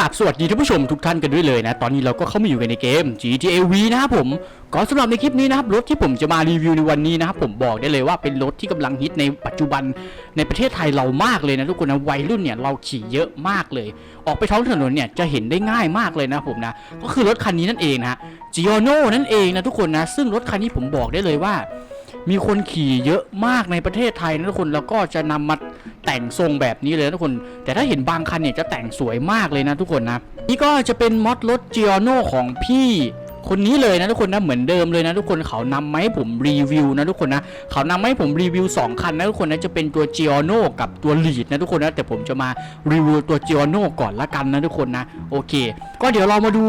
ราบสวัสดีท่านผู้ชมทุกท่านกันด้วยเลยนะ ตอนนี้เราก็เข้ามาอยู่กันในเกม GTA V นะครับผมก็สำหรับในคลิปนี้นะครับรถที่ผมจะมารีวิวในวันนี้นะครับผมบอกได้เลยว่าเป็นรถที่กำลังฮิตในปัจจุบันในประเทศไทยเรามากเลยนะทุกคนนะวัยรุ่นเนี่ยเราขี่เยอะมากเลย ออกไปท้องถนนเนี่ยจะเห็นได้ง่ายมากเลยนะผมนะก็คือรถคันนี้นั่นเองนะ g i o n o นั่นเองนะทุกคนนะซึ่งรถคันนี้ผมบอกได้เลยว่า มีคนขี่เยอะมากในประเทศไทยนะทุกคนแล้วก็จะนำมาแต่งทรงแบบนี้เลยนะทุกคน แต่ถ้าเห็นบางคันเนี่ยจะแต่งสวยมากเลยนะทุกคนนะนี่ก็จะเป็นมอดรถ g i o n o ของพี่คนนี้เลยนะทุกคนนะเหมือนเดิมเลยนะทุกคนเขานำมาให้ผมรีวิวนะทุกคนนะเขานำมาให้ผมรีวิว 2 คันนะทุกคนนะจะเป็นตัว g i o n o กับตัว Lead นะทุกคนนะแต่ผมจะมารีวิวตัว g i o n o ก่อนละกันนะทุกคนนะโอเค ก็เดี๋ยวเรามาดู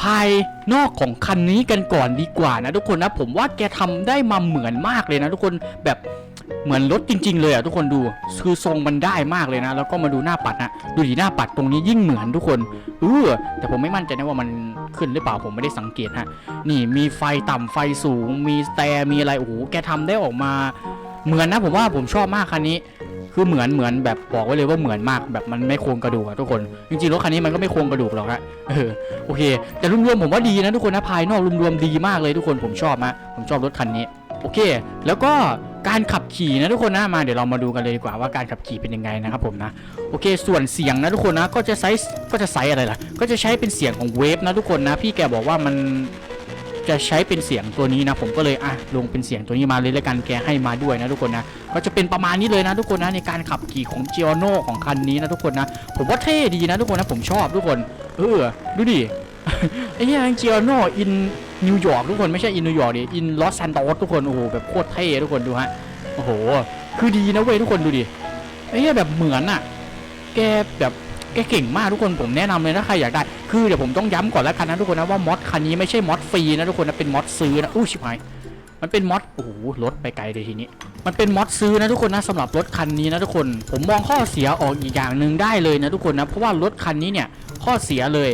ภายนอกของคันนี้กันก่อนดีกว่านะทุกคนนะผมว่าแกทำได้มาเหมือนมากเลยนะทุกคนแบบเหมือนรถจริง ๆ เลยอะทุกคนดูคือทรงมันได้มากเลยนะ แล้วก็มาดูหน้าปัดนะดูดีหน้าปัดตรงนี้ยิ่งเหมือนทุกคนเออแต่ผมไม่มั่นใจนะว่ามันขึ้นหรือเปล่าผมไม่ได้สังเกตฮะนี่มีไฟต่ำไฟสูง มีแตรมีอะไรโอ้โหแกทำได้ออกมา เหมือนนะผมว่าผมชอบมากคันนี้ คือเหมือนเหมือนแบบบอกไว้เลยว่าเหมือนมากแบบมันไม่โครงกระดูกอะทุกคน จริงๆรถคันนี้มันก็ไม่โครงกระดูกหรอกฮะเออโอเค แต่รวมๆผมว่าดีนะทุกคนนะภายนอกรวมๆดีมากเลยทุกคนผมชอบมากผมชอบรถคันนี้โอเค แล้วก็การขับขี่นะทุกคนนะมาเดี๋ยวเรามาดูกันเลยดีกว่าว่าการขับขี่เป็นยังไงนะครับผมนะโอเค ส่วนเสียงนะทุกคนนะก็จะใช้ก็จะใช้อะไรล่ะ ก็จะใช้เป็นเสียงของเวฟนะทุกคนนะ พี่แกบอกว่ามัน จะใช้เป็นเสียงตัวนี้นะ ผมก็เลยอะลงเป็นเสียงตัวนี้มาเลยแล้วกันแกให้มาด้วยนะทุกคนนะก็จะเป็นประมาณนี้เลยนะทุกคนนะในการขับขี่ของ g i o n o ของคันนี้นะทุกคนนะ ผมว่าเท่ดีนะทุกคนนะผมชอบทุกคน เออดูดิไอ้เหี้ย g i o n o in นิวยอร์กทุกคนไม่ใช่ in นิวยอร์กดิ in ลอสแซนโตสทุกคนโอ้โหแบบโคตรเท่ทุกคนดูฮะโอ้โห คือดีนะเว้ยทุกคนดูดิไอ้เหี้ยแบบเหมือนอะแกแบบ แกเก่งมากทุกคนผมแนะนำเลยถ้าใครอยากได้ คือเดี๋ยวผมต้องย้ำก่อนแล้วกันนะทุกคนนะว่ามอดคันนี้ไม่ใช่มอดฟรีนะทุกคนนะเป็นมอดซื้อนะอู้ชิบหายมันเป็นมอดโอ้โหรถไปไกลเลยทีนี้ มันเป็นมอดซื้อนะทุกคนนะสำหรับรถคันนี้นะทุกคน ผมมองข้อเสียออกอีกอย่างหนึ่งได้เลยนะทุกคนนะเพราะว่ารถคันนี้เนี่ยข้อเสียเลย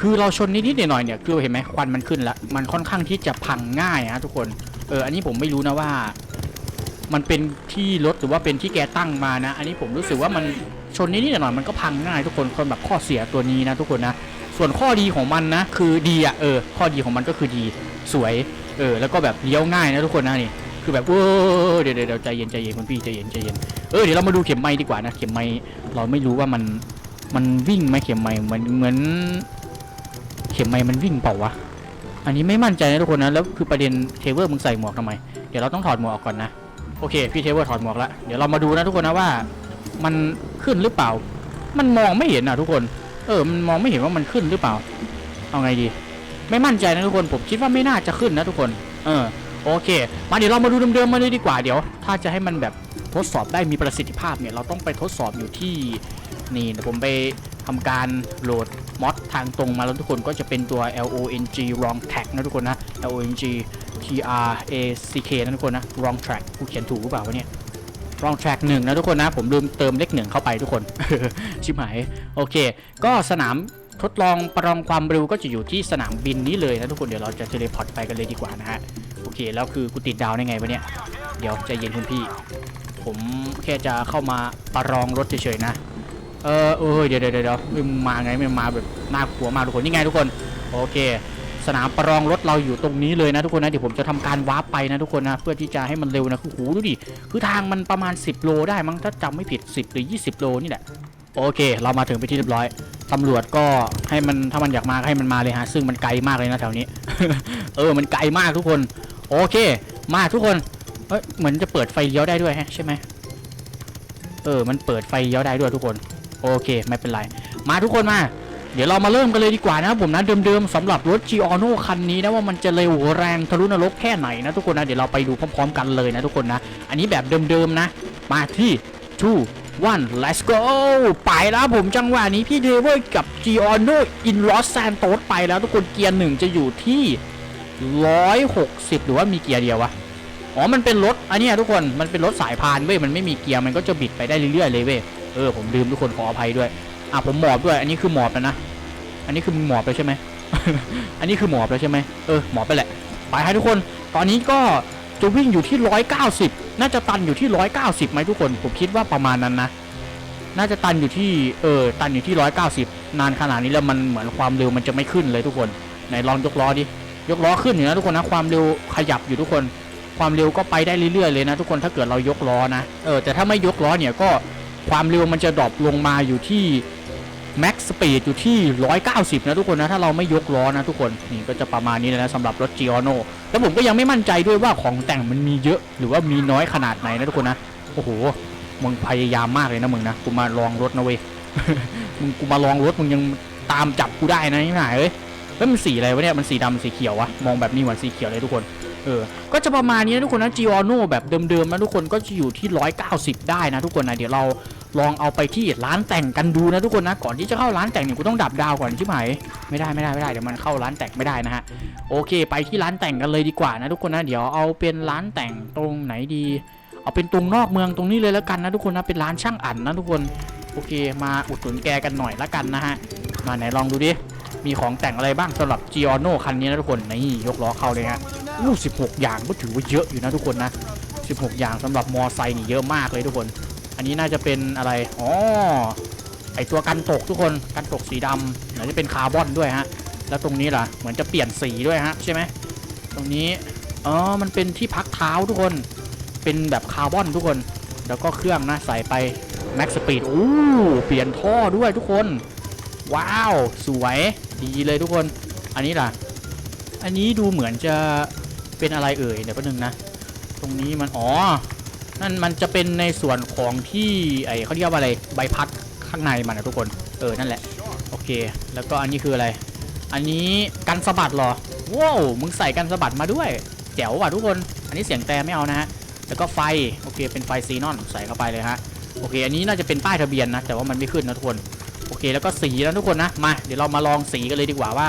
คือเราชนนิดๆหน่อยๆเนี่ยคือเห็นไหมควันมันขึ้นแล้วมันค่อนข้างที่จะพังง่ายนะทุกคนเอออันนี้ผมไม่รู้นะว่า มันเป็นที่รถหรือว่าเป็นที่แกตั้งมานะ อันนี้ผมรู้สึกว่ามัน ชนนิดๆหน่อยๆมันก็พังง่ายทุกคนคนแบบข้อเสียตัวนี้นะทุกคนนะส่วนข้อดีของมันนะคือดีอะเออข้อดีของมันก็คือดีสวยเออแล้วก็แบบเลี้ยวง่ายนะทุกคนนะนี่คือแบบเออเดี๋ยวเดี๋ยวใจเย็นใจเย็นคุณพี่ใจเย็นใจเย็นเออเดี๋ยวเรามาดูเข็มไม้ดีกว่านะเข็มไม้เราไม่รู้ว่ามันมันวิ่งไหมเข็มไม้เหมือนเหมือน เข็มไม้มันวิ่งเปล่าวะอันนี้ไม่มั่นใจนะทุกคนนะแล้วคือประเด็นเทเวอร์มึงใส่หมวกทำไมเดี๋ยวเราต้องถอดหมวกออกก่อนนะโอเคพี่เทเวอร์ถอดหมวกแล้วเดี๋ยวเรามาดูนะทุกคนนะว่า มัน ขึ้นหรือเปล่า มันมองไม่เห็นอะทุกคน เออ มันมองไม่เห็นว่ามันขึ้นหรือเปล่า เอาไงดี ไม่มั่นใจนะทุกคน ผมคิดว่าไม่น่าจะขึ้นนะทุกคน เออ โอเค มาเดี๋ยวเรามาดูเดิมๆมาเลยดีกว่า เดี๋ยว ถ้าจะให้มันแบบทดสอบได้มีประสิทธิภาพเนี่ย เราต้องไปทดสอบอยู่ที่ นี่เดี๋ยวผมไปทำการโหลดมอดทางตรงมาแล้วทุกคนก็จะเป็นตัว L O N G Wrong Track นะทุกคนนะ L O N G T R A C K นะทุกคนนะ Wrong Track กูเขียนถูกหรือเปล่าวะเนี่ย Wrong Track หนึ่งนะทุกคนนะ ผมลืมเติมเลขหนึ่งเข้าไปทุกคน ชิบหาย โอเค ก็สนามทดลองประลองความเร็วก็จะอยู่ที่สนามบินนี้เลยนะทุกคนเดี๋ยวเราจะเทเลพอร์ตไปกันเลยดีกว่านะฮะโอเคแล้วคือกูติดดาวได้ไงวะเนี่ยเดี๋ยวใจเย็นคุณพี่ ผมแค่จะเข้ามาประลองรถเฉยๆนะเออเออเดี๋ยวเดี๋ยวเดี๋ยวมึงมาไงมึงมาแบบน่ากลัวมากทุกคนนี่ไงทุกคน โอเค สนามประลองรถเราอยู่ตรงนี้เลยนะทุกคนนะเดี๋ยวผมจะทำการวาร์ปไปนะทุกคนนะเพื่อที่จะให้มันเร็วนะคือหูดูดิคือทางมันประมาณ 10 โลได้มั้งถ้าจำไม่ผิด 10 หรือ 20 โลนี่แหละโอเค เรามาถึงไปที่เรียบร้อยตำรวจก็ให้มันถ้ามันอยากมาให้มันมาเลยฮะซึ่งมันไกลมากเลยนะแถวนี้ เออมันไกลมากทุกคน โอเค มาทุกคนเอ้ยเหมือนจะเปิดไฟเลี้ยวได้ด้วยฮะใช่ไหมเออ มันเปิดไฟเลี้ยวได้ด้วยทุกคน โอเค ไม่เป็นไร มาทุกคนมา เดี๋ยวเรามาเริ่มกันเลยดีกว่านะครับผมนะเดิมๆสำหรับรถ g i o n o คันนี้นะว่ามันจะเร็วแรงทะลุนรกแค่ไหนนะทุกคนนะเดี๋ยวเราไปดูพร้อมๆกันเลยนะทุกคนนะ อันนี้แบบเดิมๆนะ มาที่2 1 let's go ไปแล้วผมจังหวะนี้พี่เดเวอร์กับ g i o n o in Los Santos ไปแล้วทุกคนเกียร์หนึ่งจะอยู่ที่ 160 หรือว่ามีเกียร์เดียววะอ๋อมันเป็นรถอันนี้ทุกคนมันเป็นรถสายพานเว้ยมันไม่มีเกียร์มันก็จะบิดไปได้เรื่อยๆเลยเว้ยเออผมลืมทุกคนขออภัยด้วย อะผมหมอบด้วย อันนี้คือหมอบแล้วนะ อันนี้คือหมอบแล้วใช่ไหม อันนี้คือหมอบแล้วใช่ไหมเออหมอบไปแหละ ไปให้ทุกคน ตอนนี้ก็จะวิ่งอยู่ที่190น่าจะตันอยู่ที่190ไหมทุกคน ผมคิดว่าประมาณนั้นนะ น่าจะตันอยู่ที่ เออ ตันอยู่ที่190นานขนาดนี้แล้วมันเหมือนความเร็วมันจะไม่ขึ้นเลยทุกคน ไหนลองยกล้อดิ ยกล้อขึ้นอยู่นะทุกคนนะ ความเร็วขยับอยู่ทุกคน ความเร็วก็ไปได้เรื่อยๆเลยนะทุกคน ถ้าเกิดเรายกล้อนะ เออ แต่ถ้าไม่ยกล้อเนี่ยก็ ความเร็วมันจะดรอปลงมาอยู่ที่แม็กสปีดอยู่ที่ 190 นะทุกคนนะ ถ้าเราไม่ยกล้อนะทุกคน นี่ก็จะประมาณนี้นะสำหรับรถ g i o n o แล้วผมก็ยังไม่มั่นใจด้วยว่าของแต่งมันมีเยอะหรือว่ามีน้อยขนาดไหนนะทุกคนนะ โอ้โห มึงพยายามมากเลยนะมึงนะ กูมาลองรถนะเว้ย มึงกูมาลองรถมึงยังตามจับกูได้นะนี่หายเอ้ยแล้วมันสีอะไรวะเนี่ย มันสีดำสีเขียววะ มองแบบนี้เหมือนสีเขียวเลยทุกคน เออ ก็จะประมาณนี้นะทุกคนนะ g i o n o แบบเดิมๆนะทุกคนก็จะอยู่ที่ 190 ได้นะทุกคนนะเดี๋ยวเราลองเอาไปที่ร้านแต่งกันดูนะทุกคนนะก่อนที่จะเข้าร้านแต่งเนี่ยกูต้องดับดาวก่อนใชิบหายไม่ได้ไม่ได้ไม่ได้เดี๋ยวมันเข้าร้านแต่งไม่ได้นะฮะโอเค ไปที่ร้านแต่งกันเลยดีกว่านะทุกคนนะเดี๋ยวเอาเป็นร้านแต่งตรงไหนดี เอาเป็นตรงนอกเมืองตรงนี้เลยแล้วกันนะทุกคนนะเป็นร้านช่างอั๋นนะทุกคนโอเค มาอุดหนุนแกกันหน่อยละกันนะฮะมาไหนลองดูดิ มีของแต่งอะไรบ้างสำหรับ g i o n o คันนี้นะทุกคนนี่ยกล้อเข้าเลยฮะอู้16อย่างก็ถือว่าเยอะอยู่นะทุกคนนะ16อย่างสำหรับมอไซค์นี่เยอะมากเลยทุกคน อันนี้น่าจะเป็นอะไรอ๋อไอตัวกันตกทุกคนกันตกสีดำน่าจะเป็นคาร์บอนด้วยฮะแล้วตรงนี้ล่ะเหมือนจะเปลี่ยนสีด้วยฮะใช่ไหมตรงนี้อ๋อมันเป็นที่พักเท้าทุกคนเป็นแบบคาร์บอนทุกคน แล้วก็เครื่องนะใส่ไป Max Speed อู้เปลี่ยนท่อด้วยทุกคน ว้าว สวย ดีเลยทุกคน อันนี้ล่ะ อันนี้ดูเหมือนจะเป็นอะไรเอ่ยเดี๋ยวแป๊บนึงนะ ตรงนี้มันอ๋อ นั่นมันจะเป็นในส่วนของที่ไอเขาเรียกว่าอะไรใบพัดข้างในมันนะทุกคน เออนั่นแหละ โอเค แล้วก็อันนี้คืออะไร อันนี้กันสะบัดหรอ ว้าว มึงใส่กันสะบัดมาด้วย แจ๋วว่ะทุกคน อันนี้เสียงแต่ไม่เอานะฮะ แล้วก็ไฟ โอเค เป็นไฟซีนอนใส่เข้าไปเลยฮะ โอเค อันนี้น่าจะเป็นป้ายทะเบียนนะ แต่ว่ามันไม่ขึ้นนะทุกคน โอเคแล้วก็สีนะทุกคนนะมาเดี๋ยวเรามาลองสีกันเลยดีกว่าว่า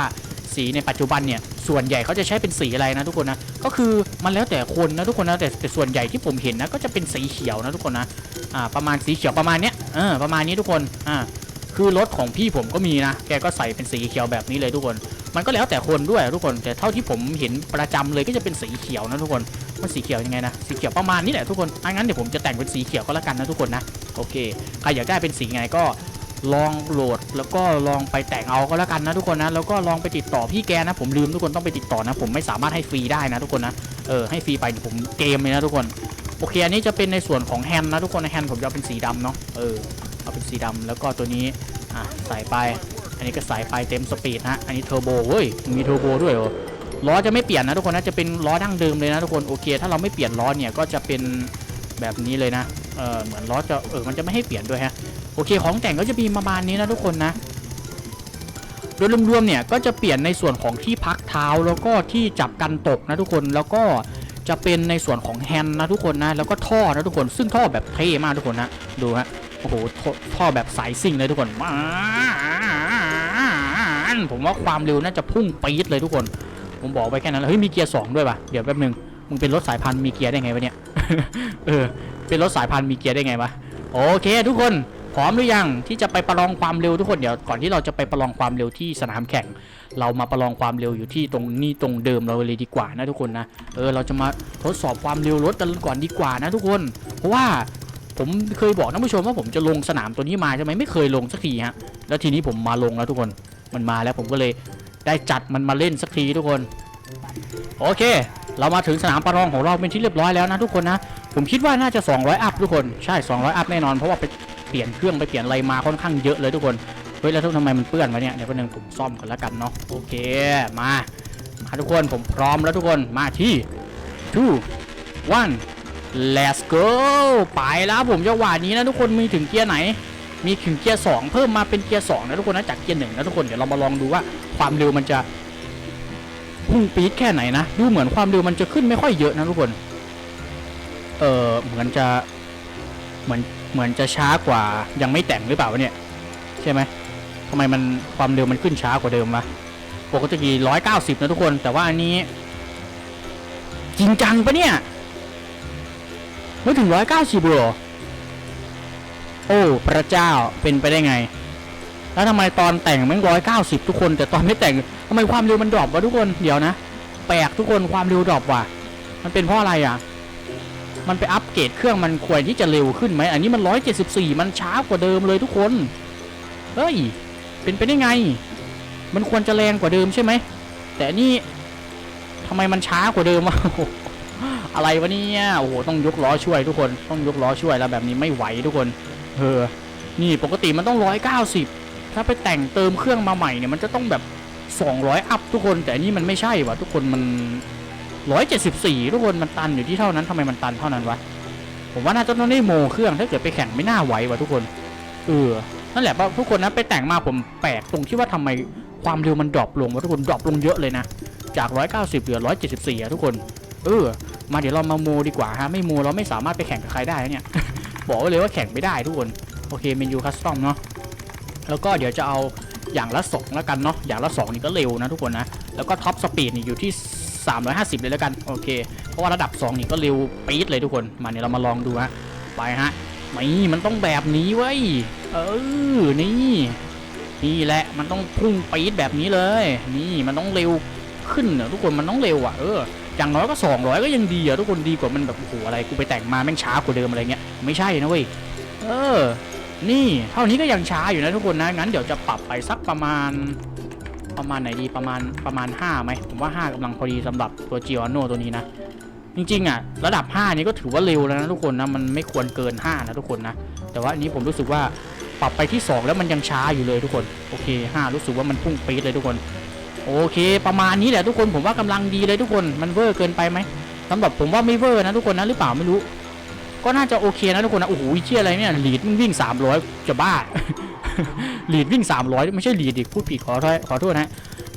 สีในปัจจุบันเนี่ยส่วนใหญ่เขาจะใช้เป็นสีอะไรนะทุกคนนะก็คือมันแล้วแต่คนนะทุกคนนะแต่แต่ส่วนใหญ่ที่ผมเห็นนะก็จะเป็นสีเขียวนะทุกคนนะอ่าประมาณสีเขียวประมาณเนี้ยเออประมาณนี้ทุกคนอ่าคือรถของพี่ผมก็มีนะแกก็ใส่เป็นสีเขียวแบบนี้เลยทุกคน มันก็แล้วแต่คนด้วยทุกคน แต่เท่าที่ผมเห็นประจำเลยก็จะเป็นสีเขียวนะทุกคนมันสีเขียวยังไงนะสีเขียวประมาณนี้แหละทุกคนงั้นเดี๋ยวผมจะแต่งเป็นสีเขียวก็แล้วกันนะทุกคนนะโอเคใครอยากได้เป็นสีไงก็ ลองโหลดแล้วก็ลองไปแต่งเอาก็แล้วกันนะทุกคนนะแล้วก็ลองไปติดต่อพี่แกนะผมลืมทุกคนต้องไปติดต่อนะ ผมไม่สามารถให้ฟรีได้นะทุกคนนะเออให้ฟรีไปผมเกมเลยนะทุกคนโอเคอันนี้จะเป็นในส่วนของแฮนด์นะทุกคนนะแฮนด์ผมจะเอาเป็นสีดำเนาะเออเอาเป็นสีดำแล้วก็ตัวนี้อะใส่ไป อันนี้ก็ใส่ไปเต็มสปีดนะอันนี้เทอร์โบเว้ยมีเทอร์โบด้วยเหรอล้อจะไม่เปลี่ยนนะทุกคนนะจะเป็นล้อดั้งเดิมเลยนะทุกคนโอเค ถ้าเราไม่เปลี่ยนล้อเนี่ยก็จะเป็นแบบนี้เลยนะเออเหมือนล้อจะเออมันจะไม่ให้เปลี่ยนด้วยฮะ โอเคของแต่งก็จะมีประมาณนี้นะทุกคนนะ โดยรวมๆเนี่ยก็จะเปลี่ยนในส่วนของที่พักเท้าแล้วก็ที่จับกันตกนะทุกคนแล้วก็จะเป็นในส่วนของแฮนด์นะทุกคนนะแล้วก็ท่อนะทุกคน ซึ่งท่อแบบเท่มากทุกคนนะดูฮะโอ้โหท่อแบบสายซิ่งเลยทุกคนผมว่าความเร็วน่าจะพุ่งปี๊ดเลยทุกคน ผมบอกไปแค่นั้นเฮ้ยมีเกียร์สองด้วยป่ะเดี๋ยวแป๊บนึงมึงเป็นรถสายพันธุ์มีเกียร์ได้ไงวะเนี่ยเออเป็นรถสายพันธุ์มีเกียร์ได้ไงวะโอเค ทุกคน พร้อมหรือยังที่จะไปประลองความเร็วทุกคนเดี๋ยวก่อนที่เราจะไปประลองความเร็วที่สนามแข่ง เรามาประลองความเร็วอยู่ที่ตรงนี้ตรงเดิมเราเลยดีกว่านะทุกคนนะเออเราจะมาทดสอบความเร็วรถกันก่อนดีกว่านะทุกคน เพราะว่าผมเคยบอกท่านผู้ชมว่าผมจะลงสนามตัวนี้มาใช่ไหมไม่เคยลงสักทีฮะแล้วทีนี้ผมมาลงแล้วทุกคนมันมาแล้วผมก็เลยได้จัดมันมาเล่นสักทีทุกคน โอเค เรามาถึงสนามประลองของเราเป็นที่เรียบร้อยแล้วนะทุกคนนะผมคิดว่าน่าจะ 200 อัพทุกคนใช่ 200 อัพแน่นอนเพราะว่าไป เปลี่ยนเครื่องไปเปลี่ยนอะไรมาค่อนข้างเยอะเลยทุกคน เฮ้ย แล้วทุกทำไมมันเปื้อนวะเนี่ย เดี๋ยวแป๊บนึงผมซ่อมก่อนแล้วกันเนาะ โอเค มา มาทุกคน ผมพร้อมแล้วทุกคน มาที่ two one let's go ไปแล้วผมจังหวะนี้นะทุกคนมีถึงเกียร์ไหน มีถึงเกียร์2เพิ่มมาเป็นเกียร์2นะทุกคนนะจากเกียร์หนึ่งนะทุกคน เดี๋ยวเรามาลองดูว่าความเร็วมันจะพุ่งปี๊ดแค่ไหนนะ ดูเหมือนความเร็วมันจะขึ้นไม่ค่อยเยอะนะทุกคน เออเหมือนจะ เหมือน เหมือนจะช้ากว่ายังไม่แต่งหรือเปล่าวะเนี่ยใช่ไหมทำไมมันความเร็วมันขึ้นช้ากว่าเดิมวะปกติร้อยเก้าสิบนะทุกคน แต่ว่าอันนี้ จริงจังปะเนี่ยไม่ถึงร้อยเก้าสิบหรอโอ้พระเจ้าเป็นไปได้ไง แล้วทำไมตอนแต่งมันร้อยเก้าสิบทุกคน แต่ตอนไม่แต่งทำไมความเร็วมันดรอปวะทุกคนเดี๋ยวนะ แปลกทุกคนความเร็วดรอปว่ะมันเป็นเพราะอะไรอะ มันไปอัปเกรดเครื่องมันควรที่จะเร็วขึ้นไหมอันนี้มัน 174 มันช้ากว่าเดิมเลยทุกคน เฮ้ย เป็นไปได้ไง มันควรจะแรงกว่าเดิมใช่ไหม แต่นี่ทำไมมันช้ากว่าเดิมวะอะไรวะเนี่ยโอ้โหต้องยกล้อช่วยทุกคนต้องยกล้อช่วยแล้วแบบนี้ไม่ไหวทุกคนเออนี่ปกติมันต้องร้อยเก้าสิบถ้าไปแต่งเติมเครื่องมาใหม่เนี่ยมันจะต้องแบบสองร้อยอัพทุกคน แต่อันนี่มันไม่ใช่วะทุกคนมัน ร้อยเจ็ดสิบสี่ทุกคนมันตันอยู่ที่เท่านั้นทำไมมันตันเท่านั้นวะ ผมว่าน่าจะต้องได้โมเครื่องถ้าเกิดไปแข่งไม่น่าไหววะทุกคน เออ นั่นแหละว่าทุกคนนะไปแต่งมาผมแปลกตรงที่ว่าทำไมความเร็วมันดรอปลงวะทุกคนดรอปลงเยอะเลยนะ จาก 190เหลือ 174อะทุกคน เออ มาเดี๋ยวเรามาโมดีกว่าฮะ ไม่โมเราไม่สามารถไปแข่งกับใครได้เนี่ย บอกไว้เลยว่าแข่งไม่ได้ทุกคน โอเคเมนูคัสตอมเนาะ แล้วก็เดี๋ยวจะเอาอย่างละสองแล้วกันเนาะ อย่างละสองนี่ก็เร็วนะทุกคนนะ แล้วก็ท็อปสปีดนี่อยู่ที่ 350 เลยแล้วกัน โอเค เพราะว่าระดับ 2 นี่ก็เร็วปี๊ดเลยทุกคน มาเดี๋ยเรามาลองดูฮะ ไปฮะนี่มันต้องแบบนี้เว้ย เออ นี่ นี่แหละ มันต้องพุ่งปี๊ดแบบนี้เลย นี่มันต้องเร็วขึ้นเนอะทุกคน มันต้องเร็วอะ เออ อย่างน้อยก็ 200 ก็ยังดีอะทุกคนดีกว่ามันแบบโอ้โหอะไร กูไปแต่งมาแม่งช้ากว่าเดิมอะไรเงี้ย ไม่ใช่นะเว้ย เออ นี่ เท่านี้ก็ยังช้าอยู่นะทุกคนนะ งั้นเดี๋ยวจะปรับไปสักประมาณ ประมาณไหนดีประมาณประมาณ5ไหมผมว่า 5กำลังพอดีสำหรับตัว g i o n o ตัวนี้นะ จริงๆอะระดับ 5 นี้ก็ถือว่าเร็วแล้วนะทุกคนนะมันไม่ควรเกิน 5 นะทุกคนนะ แต่ว่าอันนี้ผมรู้สึกว่าปรับไปที่ 2 แล้วมันยังช้าอยู่เลยทุกคนโอเค 5 รู้สึกว่ามันพุ่งปี๊ดเลยทุกคน โอเค ประมาณนี้แหละทุกคนผมว่ากำลังดีเลยทุกคนมันเวอร์เกินไปไหมสำหรับผมว่าไม่เวอร์นะทุกคนนะหรือเปล่าไม่รู้ ก็น่าจะโอเคนะทุกคนนะโอ้โหเชี่ยอะไรเนี่ยลีดมันวิ่ง300จะบ้า ลีดวิ่ง 300 ไม่ใช่ลีดดิพูดผิดขอโทษขอโทษนะ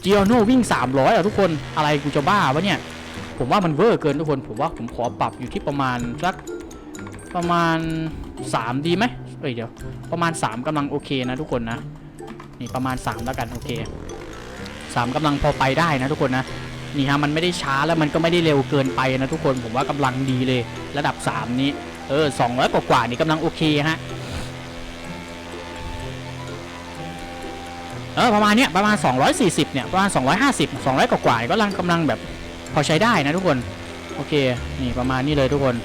จิโอโนวิ่ง 300อะทุกคนอะไรกูจะบ้าวะเนี่ย ผมว่ามันเวอร์เกินทุกคนผมว่าผมขอปรับอยู่ที่ประมาณสักประมาณ 3 ดีไหมเอ้ยเดี๋ยว ประมาณ 3กำลังโอเคนะทุกคนนะ นี่ประมาณ 3 แล้วกันโอเคสามกำลังพอไปได้นะทุกคนนะนี่ฮะมันไม่ได้ช้าแล้วมันก็ไม่ได้เร็วเกินไปนะทุกคนผมว่ากำลังดีเลย ระดับ 3 นี้เออสองร้อยกว่าๆนี่กำลังโอเคฮะ เออประมาณเนี้ยประมาณ 240เนี่ยประมาณ 250 200 กว่าๆนี่ก็กำลังกำลังแบบพอใช้ได้นะทุกคนโอเคนี่ประมาณนี้เลยทุกคน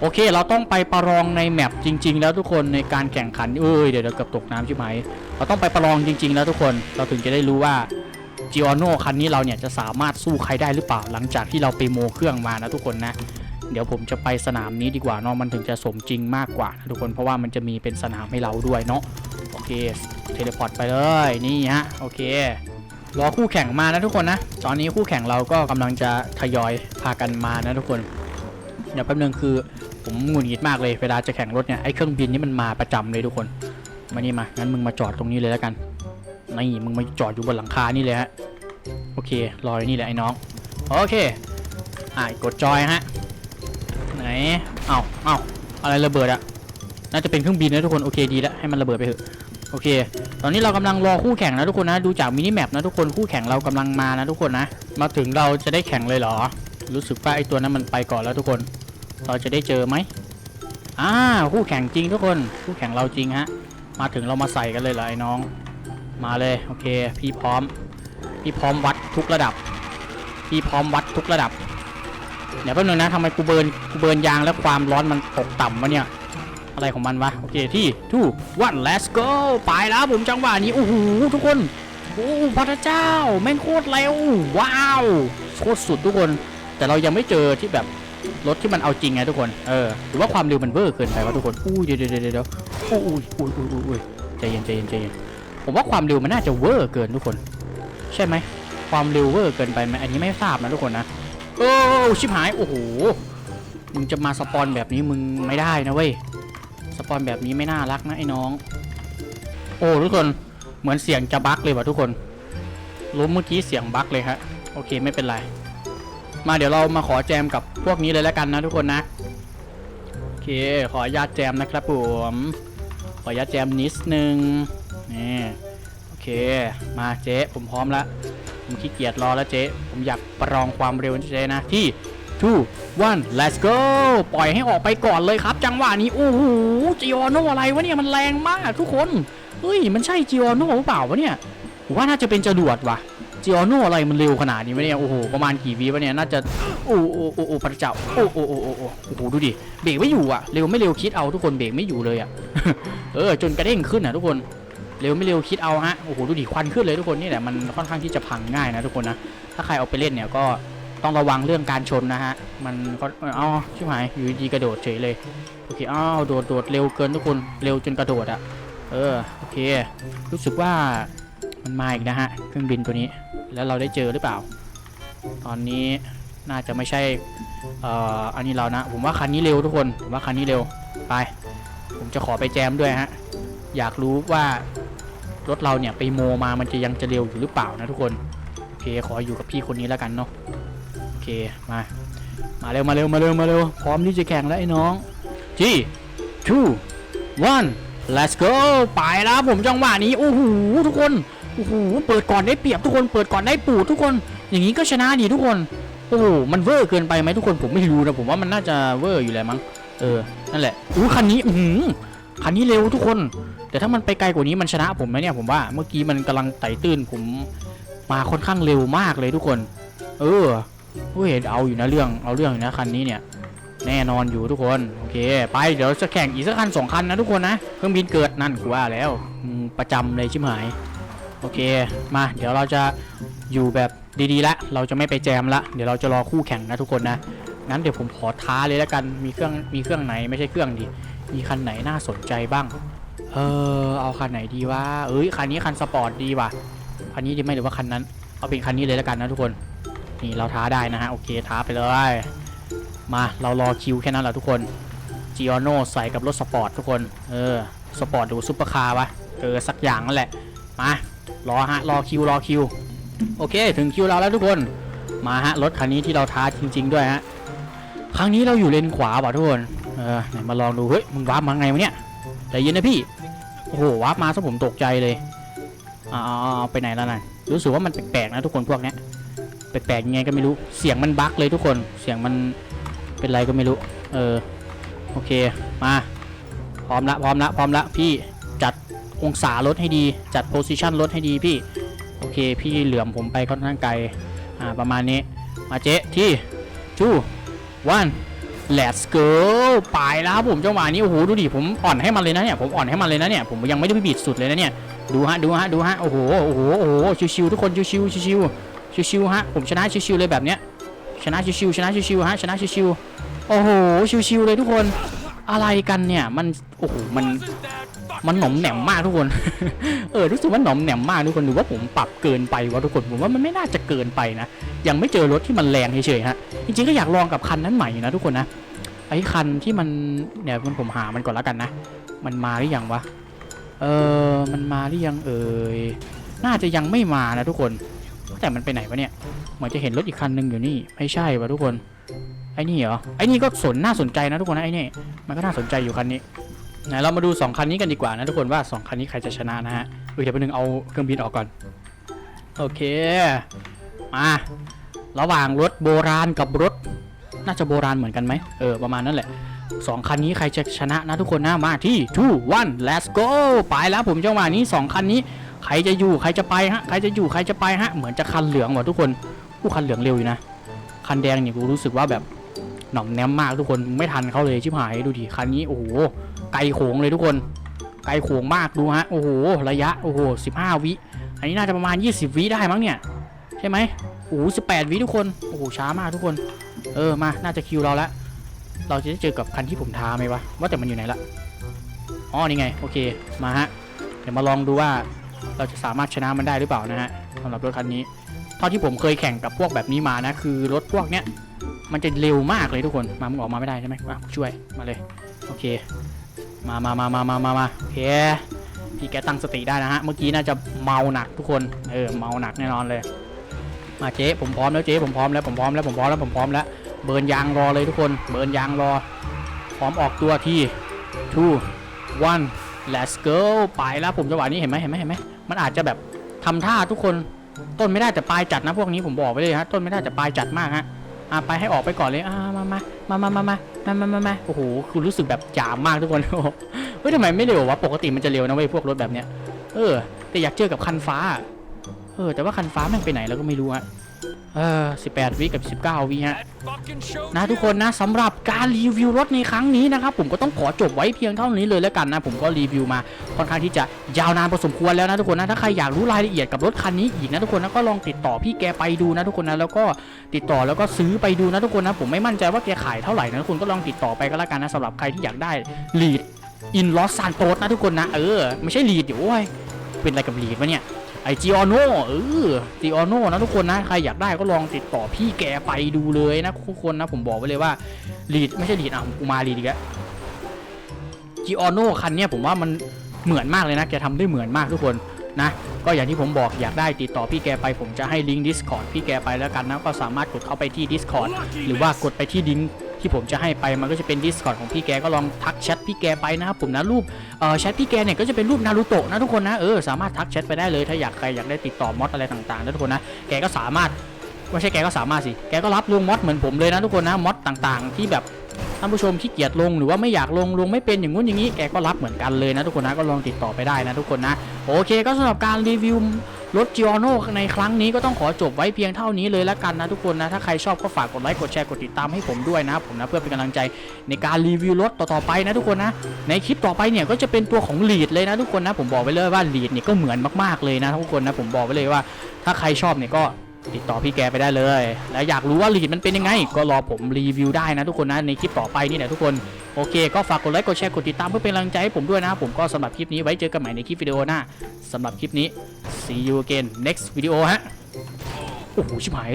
โอเค เราต้องไปประลองในแมปจริง ๆ แล้วทุกคนในการแข่งขันเอ้ยเดี๋ยวเดี๋ยวเกือบตกน้ำใช่ไหมเราต้องไปประลองจริง ๆ แล้วทุกคนเราถึงจะได้รู้ว่าจิออโนคันนี้เราเนี่ยจะสามารถสู้ใครได้หรือเปล่าหลังจากที่เราไปโมเครื่องมานะทุกคนนะ เดี๋ยวผมจะไปสนามนี้ดีกว่าเนาะมันถึงจะสมจริงมากกว่านะทุกคนเพราะว่ามันจะมีเป็นสนามให้เราด้วยเนาะ เคเทเลพอร์ตไปเลยนี่ฮะโอเครอคู่แข่งมานะทุกคนนะ ตอนนี้คู่แข่งเราก็กำลังจะทยอยพากันมานะทุกคน เดี๋ยวแป๊บนึงคือผมหงุดหงิดมากเลยเวลาจะแข่งรถเนี่ยไอ้เครื่องบินนี่มันมาประจำเลยทุกคน มานี่มางั้นมึงมาจอดตรงนี้เลยแล้วกันนี่มึงมาจอดอยู่บนหลังคานี่เลยฮะโอเครออยู่นี่แหละไอ้น้องโอเคอ่ากดจอยฮะไหนเอ้าเอ้าอะไรระเบิดอะน่าจะเป็นเครื่องบินนะทุกคนโอเคดีแล้วให้มันระเบิดไปเถอะ โอเค ตอนนี้เรากำลังรอคู่แข่งนะทุกคนนะ ดูจากมินิแมปนะทุกคนคู่แข่งเรากำลังมานะทุกคนนะ มาถึงเราจะได้แข่งเลยเหรอ รู้สึกว่าไอตัวนั้นมันไปก่อนแล้วทุกคน เราจะได้เจอไหมอ่าคู่แข่งจริงทุกคน คู่แข่งเราจริงฮะ มาถึงเรามาใส่กันเลยเหรอไอ้น้อง มาเลยโอเค พี่พร้อม พี่พร้อมวัดทุกระดับ พี่พร้อมวัดทุกระดับ เดี๋ยวแป๊บนึงนะทำไมกูเบิร์นกูเบิร์นยางแล้วความร้อนมันตกต่ำวะเนี่ย อะไรของมันวะ โอเคที่ทูวัน let's go ไปแล้วผมจังหวะนี้ โอ้โหทุกคน โอ้พระเจ้า แม่งโคตรเร็ว ว้าว โคตรสุดทุกคน แต่เรายังไม่เจอที่แบบรถที่มันเอาจริงไงทุกคน เออ หรือว่าความเร็วมันเวอร์เกินไปวะทุกคน อู้ยเดี๋ยวเดี๋ยวเดี๋ยวอู้ยอู้อู้ยอู้ยอู้ยใจเย็นใจเย็นใจเย็น ผมว่าความเร็วมันน่าจะเวอร์เกินทุกคน ใช่ไหม ความเร็วเวอร์เกินไปไหมอันนี้ไม่ทราบนะทุกคนนะ โอ้ชิบหาย โอ้โห มึงจะมาสปอนแบบนี้มึงไม่ได้นะเว้ย สปอนแบบนี้ไม่น่ารักนะไอ้น้อง โอ้ทุกคนเหมือนเสียงจะบั๊กเลยว่ะทุกคนล้มเมื่อกี้เสียงบั๊กเลยฮะโอเคไม่เป็นไร มาเดี๋ยวเรามาขอแจมกับพวกนี้เลยแล้วกันนะทุกคนนะโอเคขอญาตแจมนะครับผมขอญาตแจมนิดนึงนี่โอเค มาเจ๊ผมพร้อมแล้วผมขี้เกียจรอแล้วเจ๊ผมอยากประลองความเร็วเจ๊นะที่ two one let's go ปล่อยให้ออกไปก่อนเลยครับ จังหวะนี้ โอ้โหจิโอโนอะไรวะเนี่ยมันแรงมากทุกคนเฮ้ยมันใช่จิโอโนหรือเปล่าวะเนี่ยผมว่าน่าจะเป็นจรวดว่ะจิโอโนอะไรมันเร็วขนาดนี้วะเนี่ยโอ้โหประมาณกี่วิวะเนี่ยน่าจะโอ้โอ้โอ้โอ้พระเจ้าโอ้โอ้โอ้โอ้โอ้โอ้โหดูดิเบรกไม่อยู่อะเร็วไม่เร็วคิดเอาทุกคนเบรกไม่อยู่เลยอะเออจนกระเด้งขึ้นอะทุกคนเร็วไม่เร็วคิดเอาฮะโอ้โหดูดิควันขึ้นเลยทุกคนนี่แหละมันค่อนข้างที่จะพังง่ายนะทุกคนนะถ้าใครเอาไปเล่นเนี่ยก็ ต้องระวังเรื่องการชนนะฮะ มันก็อ้าชิบหายอยู่ดีกระโดดเฉยเลย โอเคอ้าวโดดโดดเร็วเกินทุกคน เร็วจนกระโดดอะเออ โอเค รู้สึกว่ามันมาอีกนะฮะ เครื่องบินตัวนี้ แล้วเราได้เจอหรือเปล่า ตอนนี้น่าจะไม่ใช่ เอ่อ อันนี้เรานะ ผมว่าคันนี้เร็วทุกคน ผมว่าคันนี้เร็ว ไป ผมจะขอไปแจมด้วยฮะ อยากรู้ว่ารถเราเนี่ยไปโมมา มันจะยังจะเร็วอยู่หรือเปล่านะทุกคน โอเค ขออยู่กับพี่คนนี้แล้วกันเนาะ เคมา มาเร็วมาเร็วมาเร็วมาเร็วพร้อมที่จะแข่งแล้วไอ้น้อง G two one let's go ไปแล้วผมจังหวะนี้โอ้โหทุกคนโอ้โหเปิดก่อนได้เปรียบทุกคนเปิดก่อนได้ปูดทุกคน อย่างนี้ก็ชนะดีทุกคนโอ้โหมันเวอร์เกินไปไหมทุกคนผมไม่รู้นะผมว่ามันน่าจะเวอร์อยู่แหละมั้งเออนั่นแหละอู้คันนี้อือหือคันนี้เร็วทุกคน แต่ถ้ามันไปไกลกว่านี้มันชนะผมไหมเนี่ยผมว่าเมื่อกี้มันกำลังไต่ตื้นผมมาค่อนข้างเร็วมากเลยทุกคน เออ เฮ้ยเอาอยู่นะเรื่องเอาเรื่องอยู่นะคันนี้เนี่ย แน่นอนอยู่ทุกคนโอเค ไปเดี๋ยวจะแข่งอีกสักคันสองคันนะทุกคนนะเครื่องบินเกิดนั่นกูว่าแล้วประจำเลยชิบหายโอเคมาเดี๋ยวเราจะอยู่แบบดีๆละ เราจะไม่ไปแจมละ เดี๋ยวเราจะรอคู่แข่งนะทุกคนนะงั้นเดี๋ยวผมขอท้าเลยแล้วกันมีเครื่องมีเครื่องไหนไม่ใช่เครื่องดิมีคันไหนน่าสนใจบ้างเออเอาคันไหนดีวะเอ้ยคันนี้คันสปอร์ตดีว่ะคันนี้ดีไหมหรือว่าคันนั้น เอาเป็นคันนี้เลยแล้วกันนะทุกคน นี่เราท้าได้นะฮะโอเคท้าไปเลย มาเรารอคิวแค่นั้นแหละทุกคนจีออโนใส่กับรถสปอร์ตทุกคน เออ สปอร์ตหรือซุปเปอร์คาร์วะเออสักอย่างนั่นแหละ มา รอฮะ รอคิว รอคิว โอเค ถึงคิวเราแล้วทุกคน มาฮะ รถคันนี้ที่เราท้าจริง ๆ ด้วยฮะ ครั้งนี้เราอยู่เลนขวาป่ะทุกคน เออไหนมาลองดู เฮ้ย มึงวาร์ปมาไงวะเนี่ยใจเย็นนะพี่ โอ้โห วาร์ปมาซะผมตกใจเลยอาเอาไปไหนแล้วน่ะรู้สึกว่ามันแปลกๆนะทุกคนพวกเนี้ย แปลกๆยังไงก็ไม่รู้เสียงมันบั๊กเลยทุกคนเสียงมันเป็นไรก็ไม่รู้ เออโอเคมาพร้อมละพร้อมละพร้อมละพี่จัดองศารถให้ดี จัดโพซิชันรถให้ดีพี่ โอเค พี่เหลื่อมผมไปค่อนข้างไกลอ่าประมาณนี้ มาเจ๊ที่ two one let's go ไปแล้วครับผมจังหวะนี้โอ้โหดูดิผมอ่อนให้มันเลยนะเนี่ยผมอ่อนให้มันเลยนะเนี่ยผมยังไม่ได้บิดสุดเลยนะเนี่ยดูฮะดูฮะดูฮะโอ้โหโอ้โหโอ้โหชิวๆทุกคนชิวๆชิวๆ ชิวๆฮะผมชนะชิวๆเลยแบบเนี้ยชนะชิวๆชนะชิวๆฮะชนะชิวๆโอ้โหชิวๆเลยทุกคนอะไรกันเนี่ยมันโอ้โหมันมันหน่อมแหนมมากทุกคน เออรู้สึกว่าหน่อมแหนมมากทุกคนหรือว่าผมปรับเกินไปวะทุกคนผมว่ามันไม่น่าจะเกินไปนะยังไม่เจอรถที่มันแรงเฉยๆฮะจริงๆก็อยากลองกับคันนั้นใหม่อยู่นะทุกคนนะไอ้คันที่มันเดี๋ยวมันผมหามันก่อนแล้วกันนะมันมาหรือยังวะเออมันมาหรือยังเอ่ยน่าจะยังไม่มานะทุกคน แต่มันไปไหนวะเนี่ย เหมือนจะเห็นรถอีกคันหนึ่งอยู่นี่ ไม่ใช่วะทุกคน ไอ้นี่เหรอ ไอ้นี่ก็สนน่าสนใจนะทุกคนนะไอ้นี่ มันก็น่าสนใจอยู่คันนี้ไหนเรามาดูสองคันนี้กันดีกว่านะทุกคนว่าสองคันนี้ใครจะชนะนะฮะเออเดี๋ยวไปบนึงเอาเครื่องบินออกก่อน โอเค มา ระหว่างรถโบราณกับรถ น่าจะโบราณเหมือนกันไหมเออประมาณนั้นแหละสองคันนี้ใครจะชนะนะทุกคนนะมาที่ two one let's go ไปแล้วผมจังหวะนี้สองคันนี้ ใครจะอยู่ใครจะไปฮะใครจะอยู่ใครจะไปฮะเหมือนจะคันเหลืองว่ะทุกคนผู้คันเหลืองเร็วอยู่นะคันแดงเนี่ยกูรู้สึกว่าแบบหน่อมแนมมากทุกคนไม่ทันเขาเลยชิบหายดูดิคันนี้โอ้โหไกลโขงเลยทุกคน ไกลโขงมากดูฮะโอ้โหระยะโอ้โหสิบห้าวิอันนี้น่าจะประมาณ 20 วิได้มั้งเนี่ยใช่ไหมโอ้โหสิบแปดวิทุกคนโอ้โหช้ามากทุกคน เออมาน่าจะคิวเราละเราจะได้เจอกับคันที่ผมท้าไหมวะว่าแต่มันอยู่ไหนละอ๋อนี่ไงโอเคมาฮะเดี๋ยวมาลองดูว่า เราจะสามารถชนะมันได้หรือเปล่านะฮะสำหรับรถคันนี้ เท่าที่ผมเคยแข่งกับพวกแบบนี้มานะ คือรถพวกเนี้ยมันจะเร็วมากเลยทุกคนมามึงออกมาไม่ได้ใช่ไหมมาช่วยมาเลยโอเค มามามามามามามาโอเคพี่แกตั้งสติได้นะฮะเมื่อกี้น่าจะเมาหนักทุกคนเออเมาหนักแน่นอนเลย มาเจ๊ผมพร้อมแล้วเจ๊ผมพร้อมแล้วผมพร้อมแล้วผมพร้อมแล้วผมพร้อมแล้วเบิร์นยางรอเลยทุกคนเบิร์นยางรอพร้อมออกตัวที่ two one let's go ไปแล้วผมจังหวะนี้เห็นไหมเห็นไหมเห็นไหม มันอาจจะแบบทำท่าทุกคนต้นไม่ได้แต่ปลายจัดนะพวกนี้ผมบอกไปเลยฮะต้นไม่ได้แต่ปลายจัดมากฮะอะไปให้ออกไปก่อนเลยอ่ามามามามามามามามามามาโอ้โหคือรู้สึกแบบจามมากทุกคนเฮ้ยทำไมไม่เร็ววะปกติมันจะเร็วนะเว้ยพวกรถแบบเนี้ยเออ แต่อยากเจอกับคันฟ้า เออ แต่ว่าคันฟ้าแม่งไปไหนแล้วก็ไม่รู้ฮะ เออ18 วิกับ 19 วิฮะนะทุกคนนะสำหรับการรีวิวรถในครั้งนี้นะครับผมก็ต้องขอจบไว้เพียงเท่านี้เลยแล้วกันนะ ผมก็รีวิวมาค่อนข้างที่จะยาวนานพอสมควรแล้วนะทุกคนนะถ้าใครอยากรู้รายละเอียดกับรถคันนี้อีกนะทุกคนนะก็ลองติดต่อพี่แกไปดูนะทุกคนนะแล้วก็ติดต่อแล้วก็ซื้อไปดูนะทุกคนนะผมไม่มั่นใจว่าแกขายเท่าไหร่นะทุกคนก็ลองติดต่อไปก็แล้วกันนะสำหรับใครที่อยากได้ลีดอินลอสซานโตสนะทุกคนนะเออไม่ใช่ลีดเดี๋ยวโอ้ยเป็นอะไรกับลีดวะเนี่ย ไอจีออโน่เออจีออโน่นะทุกคนนะ ใครอยากได้ก็ลองติดต่อพี่แกไปดูเลยนะทุกคนนะ ผมบอกไว้เลยว่าลีดไม่ใช่ลีดอะกูมาลีดอีกแล้วจีออโน่คันเนี้ยผมว่ามันเหมือนมากเลยนะ แกทำได้เหมือนมากทุกคนนะ ก็อย่างที่ผมบอกอยากได้ติดต่อพี่แกไป ผมจะให้ลิงก์ Discord พี่แกไปแล้วกันนะ ก็สามารถกดเข้าไปที่ Discord หรือว่ากดไปที่ลิงก์ ที่ผมจะให้ไปมันก็จะเป็น Discord ของพี่แกก็ลองทักแชทพี่แกไปนะครับผมนะรูปแชทพี่แกเนี่ยก็จะเป็นรูปนารูโตะนะทุกคนนะเออสามารถทักแชทไปได้เลยถ้าอยากใครอยากได้ติดต่อมอดอะไรต่างๆนะทุกคนนะแกก็สามารถไม่ใช่แกก็สามารถสิ แกก็รับลงมอดเหมือนผมเลยนะทุกคนนะมอดต่างๆ ที่แบบท่านผู้ชมขี้เกียจลงหรือว่าไม่อยากลงลงไม่เป็นอย่างงู้นอย่างนี้แกก็รับเหมือนกันเลยนะทุกคนนะก็ลองติดต่อไปได้นะทุกคนนะโอเคก็สำหรับการรีวิว รถจิออโนในครั้งนี้ก็ต้องขอจบไว้เพียงเท่านี้เลยละกันนะทุกคนนะ ถ้าใครชอบก็ฝากกดไลค์ กดแชร์ กดติดตามให้ผมด้วยนะครับผมนะเพื่อเป็นกำลังใจในการรีวิวรถต่อๆไปนะทุกคนนะ ในคลิปต่อไปเนี่ยก็จะเป็นตัวของลีดเลยนะทุกคนนะ ผมบอกไว้เลยว่าลีดเนี่ยก็เหมือนมากๆเลยนะทุกคนนะผมบอกไว้เลยว่า ถ้าใครชอบเนี่ยก็ ติดต่อพี่แกไปได้เลย และอยากรู้ว่าลีดมันเป็นยังไง ก็รอผมรีวิวได้นะทุกคนนะในคลิปต่อไปนี่แหละทุกคน โอเค ก็ฝากกดไลค์กดแชร์กดติดตามเพื่อเป็นกำลังใจให้ผมด้วยนะ ผมก็สำหรับคลิปนี้ไว้เจอกันใหม่ในคลิปวิดีโอหน้าสำหรับคลิปนี้ see you again next video ฮะโอ้โหชิบหาย